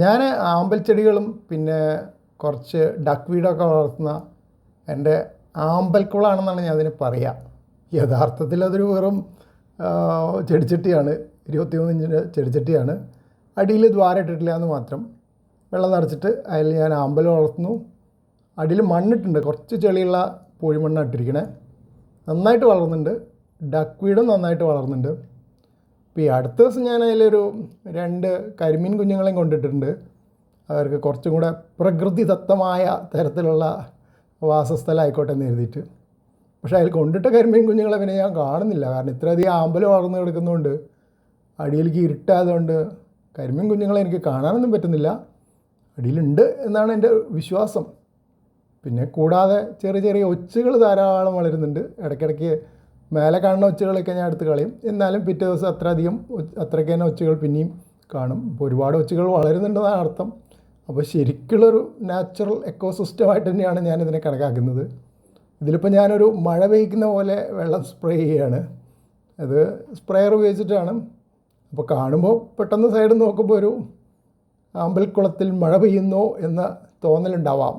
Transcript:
ഞാൻ ആമ്പൽ ചെടികളും പിന്നെ കുറച്ച് ഡക്ക് വീടൊക്കെ വളർത്തുന്ന എന്റെ ആമ്പൽക്കുളാണെന്നാണ് ഞാൻ അതിന് പറയുക യഥാർത്ഥത്തിൽ അതൊരു വെറും ചെടിച്ചട്ടിയാണ് ചെടിച്ചട്ടിയാണ്. ഇരുപത്തിമൂന്ന് ഇഞ്ചിന്റെ ചെടിച്ചട്ടിയാണ്. അടിയിൽ ദ്വാരം ഇട്ടിട്ടില്ല എന്ന് മാത്രം. വെള്ളം നിറച്ചിട്ട് അതിൽ ഞാൻ ആമ്പൽ വളർത്തുന്നു. അടിയിൽ മണ്ണിട്ടുണ്ട്. കുറച്ച് ചെളിയുള്ള പൂഴിമണ്ണാണ് ഇട്ടിരിക്കണേ. നന്നായിട്ട് വളർന്നുണ്ട് ഡക്ക് വീടും നന്നായിട്ട് വളർന്നുണ്ട് ഇപ്പോൾ ഈ അടുത്ത ദിവസം ഞാൻ അതിലൊരു രണ്ട് കരിമീൻ കുഞ്ഞുങ്ങളെയും കൊണ്ടിട്ടുണ്ട് അവർക്ക് കുറച്ചും കൂടെ പ്രകൃതിദത്തമായ തരത്തിലുള്ള വാസസ്ഥലം ആയിക്കോട്ടെ എന്ന് എഴുതിയിട്ട് പക്ഷേ അതിൽ കൊണ്ടിട്ട കരിമീൻ കുഞ്ഞുങ്ങളെ പിന്നെ ഞാൻ കാണുന്നില്ല. കാരണം ഇത്രയധികം ആമ്പൽ വളർന്നു കിടക്കുന്നതുകൊണ്ട് അടിയിലേക്ക് ഇരുട്ടായതുകൊണ്ട് കരിമീൻ കുഞ്ഞുങ്ങളെ എനിക്ക് കാണാനൊന്നും പറ്റുന്നില്ല. അടിയിലുണ്ട് എന്നാണ് എന്റെ വിശ്വാസം. പിന്നെ കൂടാതെ ചെറിയ ചെറിയ ഒച്ചുകൾ ധാരാളം വളരുന്നുണ്ട്. ഇടയ്ക്കിടയ്ക്ക് മേലെ കാണുന്ന ഒച്ചുകളൊക്കെ ഞാൻ എടുത്ത് കളയും. എന്നാലും പിറ്റേ ദിവസം അത്ര അധികം അത്രയ്ക്ക് തന്നെ ഒച്ചുകൾ പിന്നെയും കാണും. അപ്പോൾ ഒരുപാട് ഒച്ചുകൾ വളരുന്നുണ്ടെന്നാണ് അർത്ഥം. അപ്പോൾ ശരിക്കുള്ളൊരു നാച്ചുറൽ എക്കോസിസ്റ്റമായിട്ട് തന്നെയാണ് ഞാനിതിനെ കണക്കാക്കുന്നത്. ഇതിലിപ്പോൾ ഞാനൊരു മഴ പെയ്ക്കുന്ന പോലെ വെള്ളം സ്പ്രേ ചെയ്യുകയാണ് അത് സ്പ്രേയർ ഉപയോഗിച്ചിട്ടാണ്. അപ്പോൾ കാണുമ്പോൾ പെട്ടെന്ന് സൈഡ് നോക്കുമ്പോൾ ഒരു അമ്പൽക്കുളത്തിൽ മഴ പെയ്യുന്നോ എന്ന തോന്നലുണ്ടാവാം.